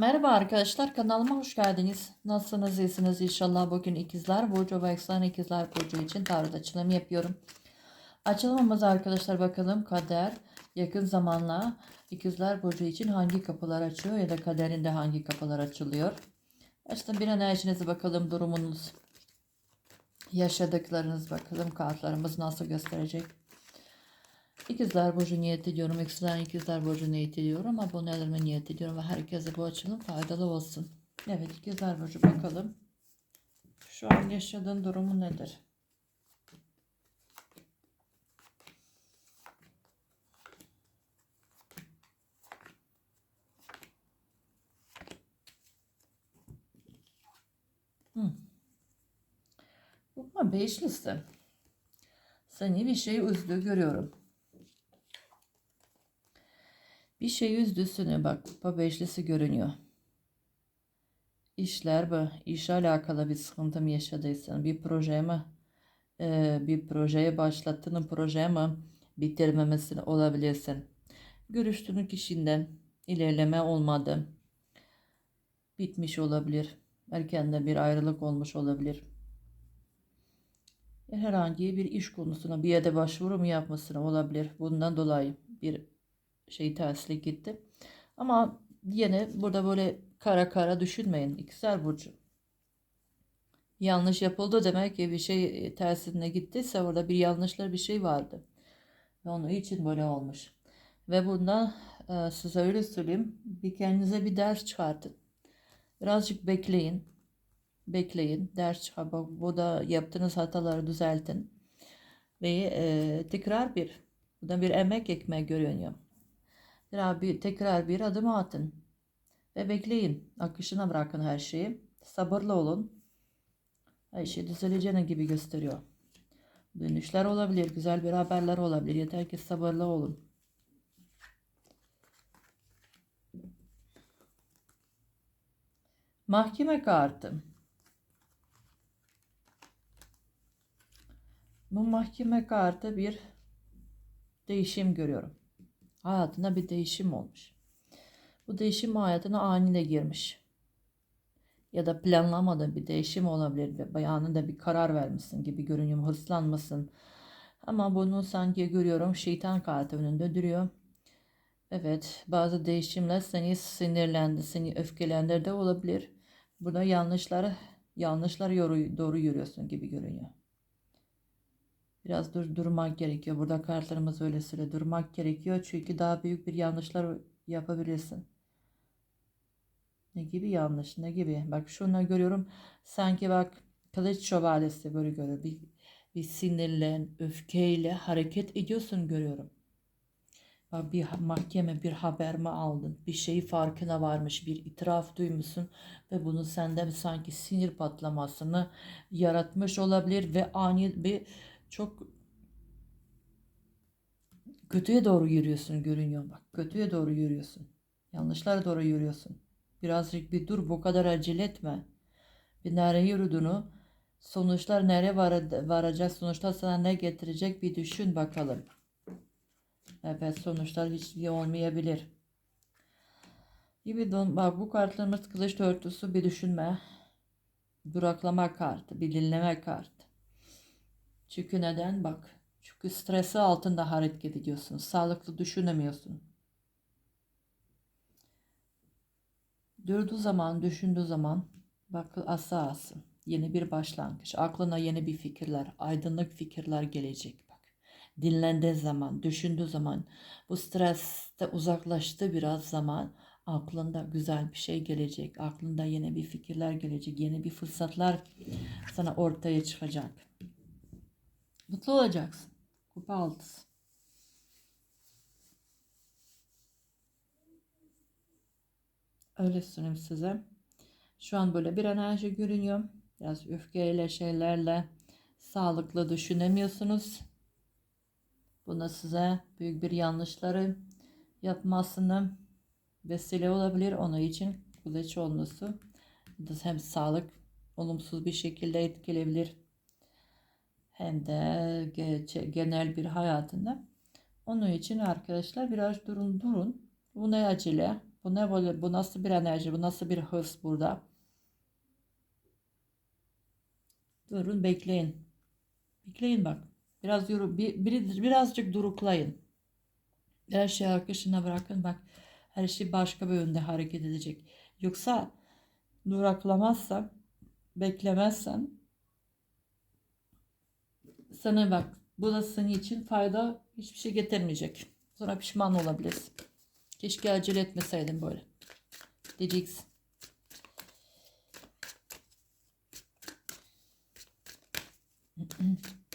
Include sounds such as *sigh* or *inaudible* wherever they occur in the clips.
Merhaba arkadaşlar kanalıma hoş geldiniz. Nasılsınız iyisiniz inşallah bugün ikizler burcu ve eksen ikizler burcu için tarot açılımı yapıyorum. Açılımımız arkadaşlar bakalım kader yakın zamanla ikizler burcu için hangi kapılar açıyor ya da kaderinde hangi kapılar açılıyor. Açtım bir enerjinizi bakalım durumunuz yaşadıklarınız bakalım kartlarımız nasıl gösterecek. İkizler Burcu niyet ediyorum. Eksilen İkizler Burcu niyet ediyorum. Abonelerime niyet ediyorum ve herkese bu açılım faydalı olsun. Evet İkizler Burcu bakalım. Şu an yaşadığın durumu nedir? Hı. Bu beşlisi. Seni bir şey üzdü görüyorum. Bir şey üzdüsünü bak kupa beşlisi görünüyor. İşler bu. İşe alakalı bir sıkıntı mı yaşadıysan bir proje mi e, bir projeye başlattığın proje mi bitirmemesini olabilirsin. Görüştüğün kişiden ilerleme olmadı. Bitmiş olabilir. Erkenden bir ayrılık olmuş olabilir. Herhangi bir iş konusuna bir yerde başvuru mu yapmasına olabilir. Bundan dolayı bir şey terslik gitti. Ama yine burada böyle kara kara düşünmeyin. İkizler Burcu. Yanlış yapıldı demek ki bir şey tersine gittiyse orada bir yanlışlar bir şey vardı. Ve onun için böyle olmuş. Ve bundan e, size öyle söyleyeyim. Bir kendinize bir ders çıkartın. Birazcık bekleyin. Bekleyin. Ders çıkar. Bu da yaptığınız hataları düzeltin. Ve e, tekrar bir. Bu da bir emek ekmeği görünüyor. Tekrar bir, tekrar bir adım atın. Ve bekleyin. Akışına bırakın her şeyi. Sabırlı olun. Her şey düzeleceğine gibi gösteriyor. Dönüşler olabilir. Güzel bir haberler olabilir. Yeter ki sabırlı olun. Mahkeme kartı. Bu mahkeme kartı bir değişim görüyorum. Hayatına bir değişim olmuş. Bu değişim hayatına anide girmiş. Ya da planlamadığın bir değişim olabilir bayanında bir karar vermişsin gibi görünüyor. Hırslanmasın. Ama bunu sanki görüyorum şeytan kartı önünde duruyor. Evet bazı değişimler seni sinirlendi, seni öfkelendirdi olabilir. Burada yanlışları yanlışlar doğru yürüyorsun gibi görünüyor. Biraz dur durmak gerekiyor. Burada kartlarımız öyle süre durmak gerekiyor. Çünkü daha büyük bir yanlışlar yapabilirsin. Ne gibi yanlış? Ne gibi? Bak şunu görüyorum. Sanki bak kılıç şövalyesi böyle görüyorum. Bir, bir sinirlen, öfkeyle hareket ediyorsun görüyorum. Bak bir mahkeme bir haber mi aldın? Bir şeyi farkına varmış, bir itiraf duymuşsun ve bunu sende sanki sinir patlamasını yaratmış olabilir ve ani bir çok kötüye doğru yürüyorsun görünüyor bak. Kötüye doğru yürüyorsun. Yanlışlara doğru yürüyorsun. Birazcık bir dur bu kadar acele etme. Bir nereye yürüdüğünü sonuçlar nereye var, varacak sonuçlar sana ne getirecek bir düşün bakalım. Evet sonuçlar hiç iyi olmayabilir. Gibi don, bak bu kartlarımız kılıç dörtlüsü bir düşünme. Duraklama kartı, bir dinleme kartı. Çünkü neden? Bak. Çünkü stresi altında hareket ediyorsun. Sağlıklı düşünemiyorsun. Durduğu zaman, düşündüğü zaman bak asasın. Yeni bir başlangıç. Aklına yeni bir fikirler, aydınlık fikirler gelecek bak. Dinlendiği zaman, düşündüğü zaman bu streste uzaklaştı biraz zaman aklında güzel bir şey gelecek. Aklında yeni bir fikirler gelecek. Yeni bir fırsatlar sana ortaya çıkacak. Mutlu olacaksın. Kupa altısı. Öyle söyleyeyim size. Şu an böyle bir enerji görünüyor. Biraz öfkeyle şeylerle sağlıklı düşünemiyorsunuz. Buna size büyük bir yanlışları yapmasını vesile olabilir. Onun için kılıç olması hem sağlık olumsuz bir şekilde etkileyebilir hem de genel bir hayatında. Onun için arkadaşlar biraz durun durun. Bu ne acele? Bu ne böyle? Bu nasıl bir enerji? Bu nasıl bir hırs burada? Durun bekleyin. Bekleyin bak. Biraz yoru, bir, bir- birazcık duruklayın. Her şeyi akışına bırakın. Bak her şey başka bir yönde hareket edecek. Yoksa duraklamazsan, beklemezsen sana bak bu da senin için fayda hiçbir şey getirmeyecek. Sonra pişman olabilirsin. Keşke acele etmeseydim böyle. Diyeceksin. *clears throat*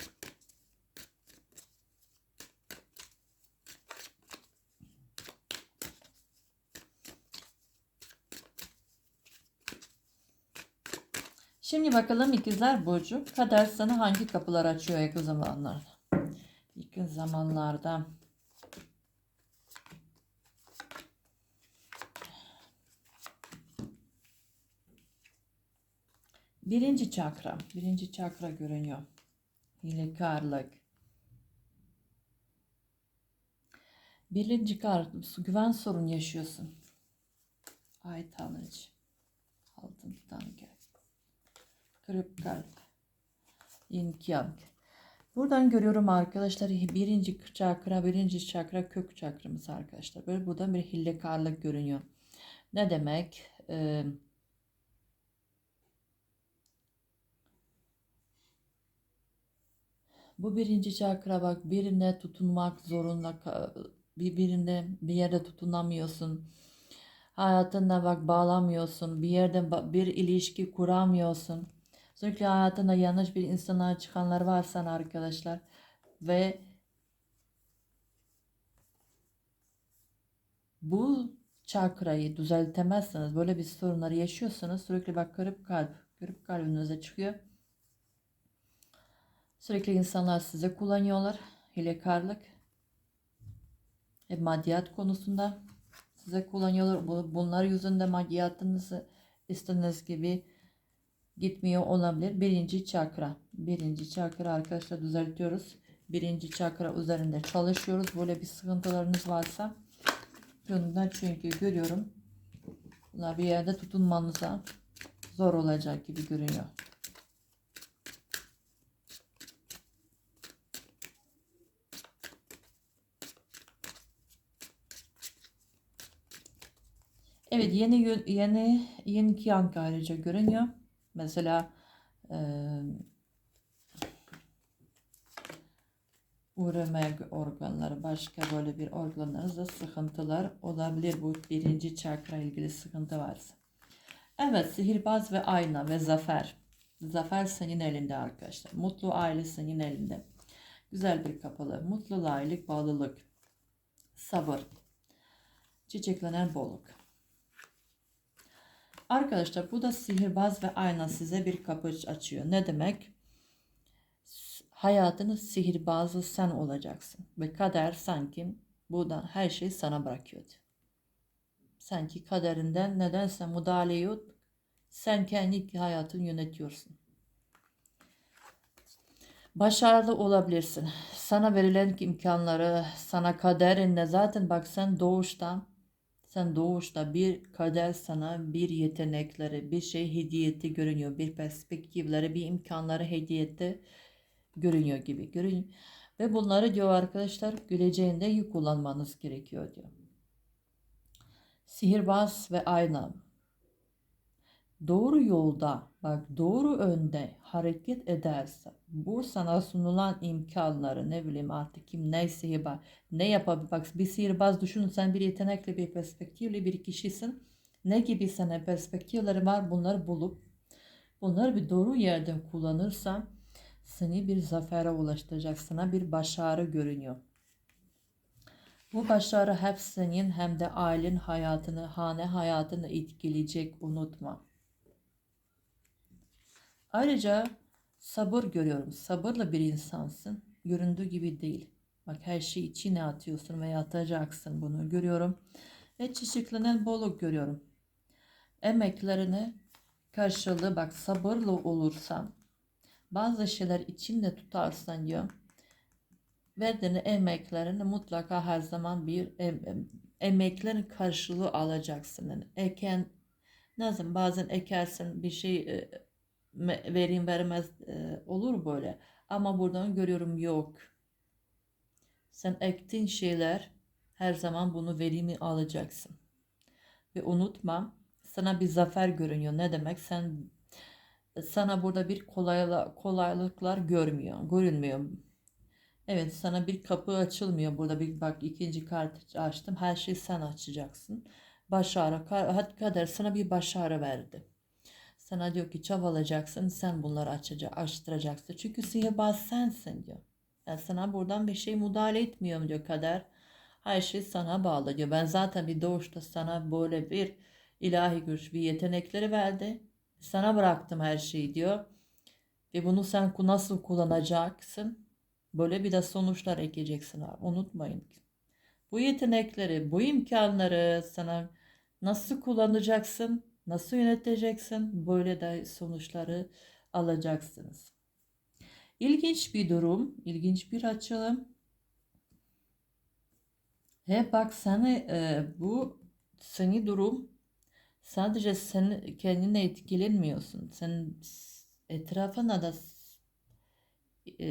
Şimdi bakalım ikizler burcu kader sana hangi kapılar açıyor yakın zamanlarda? Yakın zamanlarda. Birinci çakra. Birinci çakra görünüyor. Hilekarlık. Birinci kar, güven sorun yaşıyorsun. Ay tanrıcı. Altın tutan gel. Kırık kalp. Yin yang. Buradan görüyorum arkadaşlar birinci çakra, birinci çakra kök çakramız arkadaşlar. Böyle buradan bir hillekarlık görünüyor. Ne demek? Ee, bu birinci çakra bak birine tutunmak zorunda ka- bir yerde tutunamıyorsun. Hayatında bak bağlamıyorsun. Bir yerde bir ilişki kuramıyorsun. Sürekli hayatında yanlış bir insana çıkanlar varsa arkadaşlar ve bu çakrayı düzeltemezseniz böyle bir sorunları yaşıyorsanız sürekli bak kırık kalp, kırık kalbinize çıkıyor. Sürekli insanlar size kullanıyorlar. Hilekarlık. Hep maddiyat konusunda size kullanıyorlar. Bu- Bunlar yüzünden maddiyatınızı istediğiniz gibi gitmiyor olabilir. Birinci çakra. Birinci çakra arkadaşlar düzeltiyoruz. Birinci çakra üzerinde çalışıyoruz. Böyle bir sıkıntılarınız varsa bundan çünkü görüyorum. Bunlar bir yerde tutunmanıza zor olacak gibi görünüyor. Evet yeni yeni yeni yang ayrıca görünüyor. Mesela eee üreme organları başka böyle bir organlarınızda sıkıntılar olabilir. Bu birinci çakra ilgili sıkıntı varsa. Evet sihirbaz ve ayna ve zafer. Zafer senin elinde arkadaşlar. Mutlu aile senin elinde. Güzel bir kapalı. Mutlu aylık bağlılık. Sabır. Çiçeklenen bolluk. Arkadaşlar bu da sihirbaz ve ayna size bir kapı açıyor. Ne demek? Hayatının sihirbazı sen olacaksın. Ve kader sanki buradan her şeyi sana bırakıyordu. Sanki kaderinden nedense müdahale yok. Sen kendi hayatını yönetiyorsun. Başarılı olabilirsin. Sana verilen imkanları, sana kaderinle zaten bak sen doğuştan sen doğuşta bir kader sana bir yetenekleri, bir şey hediyeti görünüyor. Bir perspektifleri, bir imkanları hediyeti görünüyor gibi. Görünüyor. Ve bunları diyor arkadaşlar geleceğinde iyi kullanmanız gerekiyor diyor. Sihirbaz ve ayna. Doğru yolda, bak doğru önde hareket ederse bu sana sunulan imkanları ne bileyim artık kim ne sihirbaz ne yapabilir? Bak bir sihirbaz düşünün sen bir yetenekli bir perspektifli bir kişisin. Ne gibi sana perspektifleri var bunları bulup bunları bir doğru yerden kullanırsan seni bir zafere ulaştıracak sana bir başarı görünüyor. Bu başarı hep senin hem de ailen hayatını, hane hayatını etkileyecek unutma. Ayrıca sabır görüyorum. Sabırlı bir insansın. Göründüğü gibi değil. Bak her şeyi içine atıyorsun ve atacaksın bunu görüyorum. Ve çiçeklenen bolluk görüyorum. Emeklerini karşılığı bak sabırlı olursan bazı şeyler içinde tutarsan diyor. Verdiğin emeklerini mutlaka her zaman bir em- em- emeklerin karşılığı alacaksın. Yani eken lazım bazen ekersin bir şey e, vereyim vermez e, olur böyle. Ama buradan görüyorum yok. Sen ektiğin şeyler her zaman bunu verimi alacaksın. Ve unutma sana bir zafer görünüyor. Ne demek? Sen sana burada bir kolayla, kolaylıklar görmüyor, görünmüyor. Evet sana bir kapı açılmıyor. Burada bir bak ikinci kart açtım. Her şeyi sen açacaksın. Başarı, ka- kader sana bir başarı verdi. Sana diyor ki çabalayacaksın. Sen bunları açacak, açtıracaksın. Çünkü sihirbaz sensin diyor. Yani sana buradan bir şey müdahale etmiyorum diyor kader. Her şey sana bağlı diyor. Ben zaten bir doğuşta sana böyle bir ilahi güç, bir yetenekleri verdi. Sana bıraktım her şeyi diyor. Ve bunu sen nasıl kullanacaksın? Böyle bir de sonuçlar ekeceksin abi. Unutmayın. Bu yetenekleri, bu imkanları sana nasıl kullanacaksın? Nasıl yöneteceksin? Böyle de sonuçları alacaksınız. İlginç bir durum, ilginç bir açılım. He bak seni e, bu seni durum sadece sen kendine etkilenmiyorsun. Sen etrafına da e,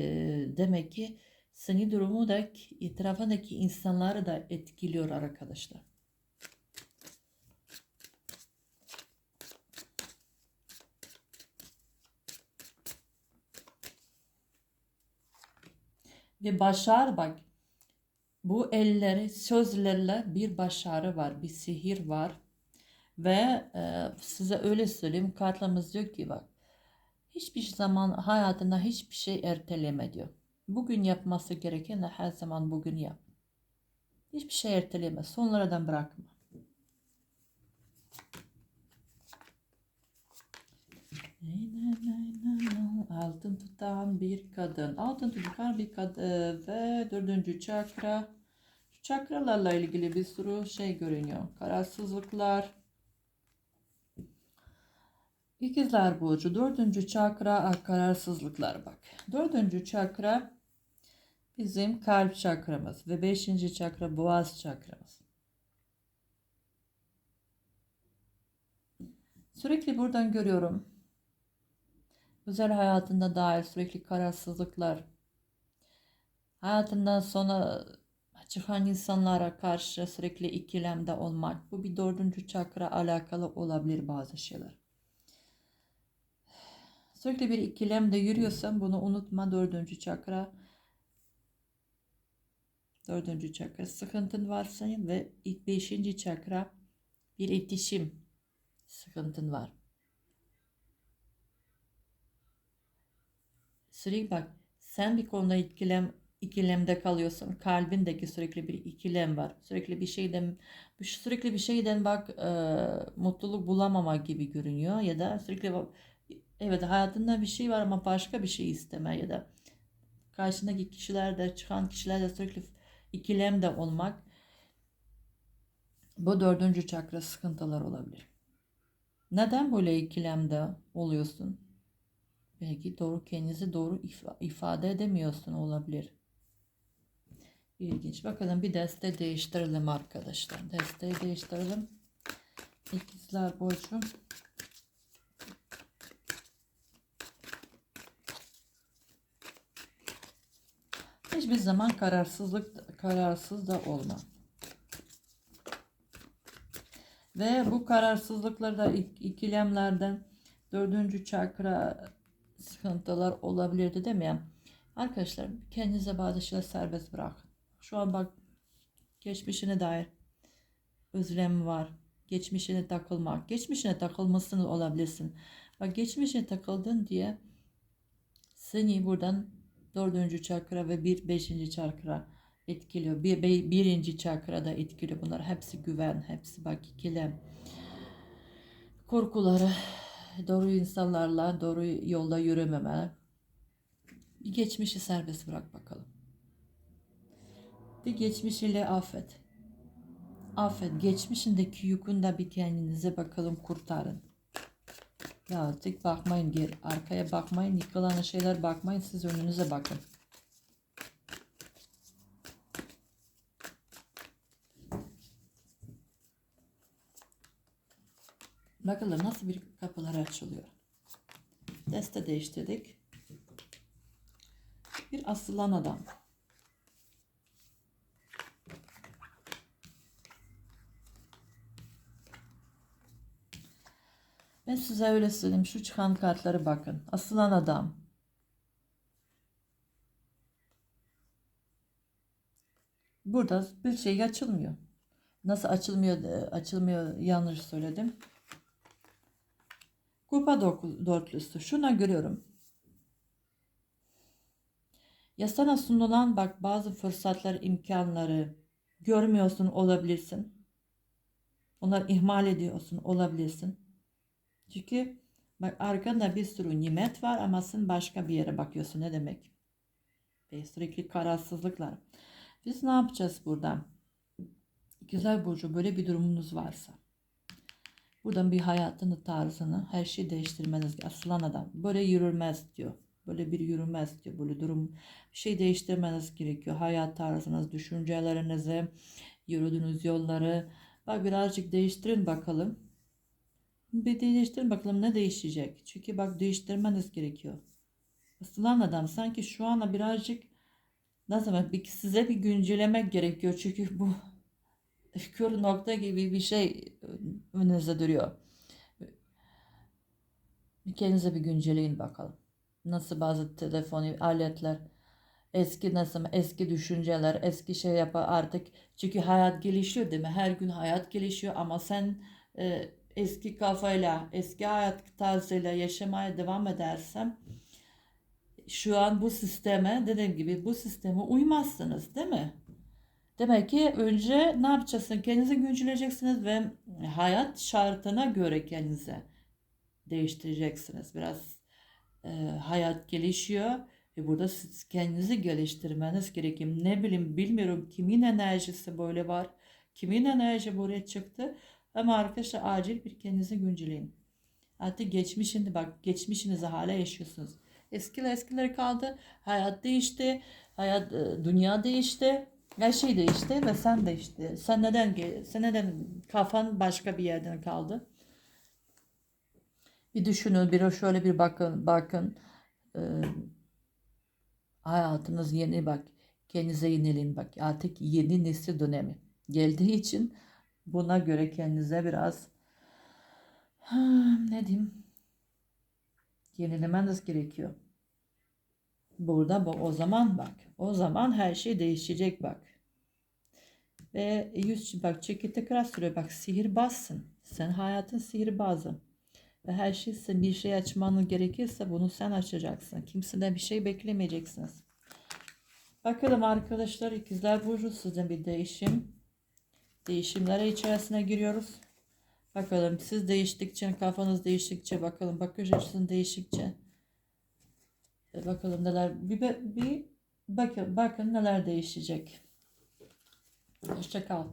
demek ki seni durumu da etrafındaki insanları da etkiliyor arkadaşlar. Ve başar bak bu elleri sözlerle bir başarı var, bir sihir var. Ve e, size öyle söyleyeyim kartlarımız diyor ki bak hiçbir zaman hayatında hiçbir şey erteleme diyor. Bugün yapması gereken de her zaman bugün yap. Hiçbir şey erteleme, sonradan bırakma. Altın tutan bir kadın. Altın tutan bir kadın ve dördüncü çakra. Çakralarla ilgili bir sürü şey görünüyor. Kararsızlıklar. İkizler Burcu. Dördüncü çakra ah, kararsızlıklar bak. Dördüncü çakra bizim kalp çakramız ve beşinci çakra boğaz çakramız. Sürekli buradan görüyorum. Özel hayatında dair sürekli kararsızlıklar. Hayatından sonra çıkan insanlara karşı sürekli ikilemde olmak. Bu bir dördüncü çakra alakalı olabilir bazı şeyler. Sürekli bir ikilemde yürüyorsan bunu unutma dördüncü çakra. Dördüncü çakra sıkıntın varsa ve beşinci çakra bir iletişim sıkıntın var. Sürekli bak sen bir konuda ikilem ikilemde kalıyorsun. Kalbindeki sürekli bir ikilem var. Sürekli bir şeyden sürekli bir şeyden bak e, mutluluk bulamama gibi görünüyor ya da sürekli evet hayatında bir şey var ama başka bir şey isteme ya da karşındaki kişilerde çıkan kişilerle sürekli ikilemde olmak bu dördüncü çakra sıkıntılar olabilir. Neden böyle ikilemde oluyorsun? Belki doğru kendinizi doğru ifa- ifade edemiyorsun olabilir. İlginç. Bakalım bir deste değiştirelim arkadaşlar. Desteği değiştirelim. İkizler Burcu. Hiçbir zaman kararsızlık kararsız da olma. Ve bu kararsızlıklarda ik- ikilemlerden dördüncü çakra sıkıntılar olabilirdi ya? Arkadaşlar kendinize bazı şeyler serbest bırakın. Şu an bak geçmişine dair özlem var. Geçmişine takılmak. Geçmişine takılmasın olabilirsin. Bak geçmişine takıldın diye seni buradan dördüncü çakra ve bir beşinci çakra etkiliyor. Bir, be- birinci çakra da etkiliyor. Bunlar hepsi güven, hepsi bak ikilem. Korkuları, doğru insanlarla doğru yolda yürümeme. Bir geçmişi serbest bırak bakalım. Bir geçmişiyle affet. Affet. Geçmişindeki yükün de bir kendinize bakalım kurtarın. Artık bakmayın geri. Arkaya bakmayın. Yıkılan şeyler bakmayın. Siz önünüze bakın. Bakalım nasıl bir kapılar açılıyor. Deste değiştirdik. Bir asılan adam. Ben size öyle söyleyeyim. Şu çıkan kartları bakın. Asılan adam. Burada bir şey açılmıyor. Nasıl açılmıyor? e, Açılmıyor yanlış söyledim. Kupa dörtlüsü. Şuna görüyorum. Ya sana sunulan bak bazı fırsatlar, imkanları görmüyorsun olabilirsin. Onları ihmal ediyorsun olabilirsin. Çünkü bak arkanda bir sürü nimet var ama sen başka bir yere bakıyorsun. Ne demek? Ve sürekli kararsızlıklar. Biz ne yapacağız burada? Güzel Burcu böyle bir durumunuz varsa. Buradan bir hayatını, tarzını, her şeyi değiştirmeniz. Aslan adam böyle yürümez diyor. Böyle bir yürümez diyor. Böyle durum şey değiştirmeniz gerekiyor. Hayat tarzınız, düşüncelerinizi, yürüdüğünüz yolları. Bak birazcık değiştirin bakalım. Bir değiştirin bakalım ne değişecek. Çünkü bak değiştirmeniz gerekiyor. Aslan adam sanki şu anda birazcık zaman bir, size bir güncellemek gerekiyor. Çünkü bu kör nokta gibi bir şey önünüze duruyor. Kendinize bir güncelleyin bakalım. Nasıl bazı telefon aletler eski nasıl eski düşünceler eski şey yapar artık çünkü hayat gelişiyor değil mi? Her gün hayat gelişiyor ama sen e, eski kafayla eski hayat tarzıyla yaşamaya devam edersen şu an bu sisteme dediğim gibi bu sisteme uymazsınız değil mi? Demek ki önce ne yapacaksınız? Kendinizi güncelleyeceksiniz ve hayat şartına göre kendinize değiştireceksiniz. Biraz e, hayat gelişiyor ve burada siz kendinizi geliştirmeniz gerekiyor. Ne bileyim bilmiyorum kimin enerjisi böyle var. Kimin enerji buraya çıktı. Ama arkadaşlar acil bir kendinizi güncelleyin. Artık geçmişinde bak geçmişinizi hala yaşıyorsunuz. Eskiler eskileri kaldı. Hayat değişti. Hayat e, dünya değişti. Her şey değişti ve sen değişti. Sen neden sen neden kafan başka bir yerden kaldı? Bir düşünün, bir şöyle bir bakın, bakın. Ee, hayatınız yeni bak. Kendinize yenileyin bak. Artık yeni nesil dönemi geldiği için buna göre kendinize biraz *sighs* ne diyeyim yenilemeniz gerekiyor. Burada bu o zaman bak. O zaman her şey değişecek bak. Ve yüz bak çeki tekrar söylüyor bak sihirbazsın. Sen hayatın sihirbazı. Ve her şey sen bir şey açmanın gerekirse bunu sen açacaksın. Kimseden bir şey beklemeyeceksiniz. Bakalım arkadaşlar ikizler burcu sizin bir değişim. Değişimlere içerisine giriyoruz. Bakalım siz değiştikçe kafanız değiştikçe bakalım bakış açısın değiştikçe. E, Bakalım neler bir, bir bakın bakın neler değişecek. Hoşça kal.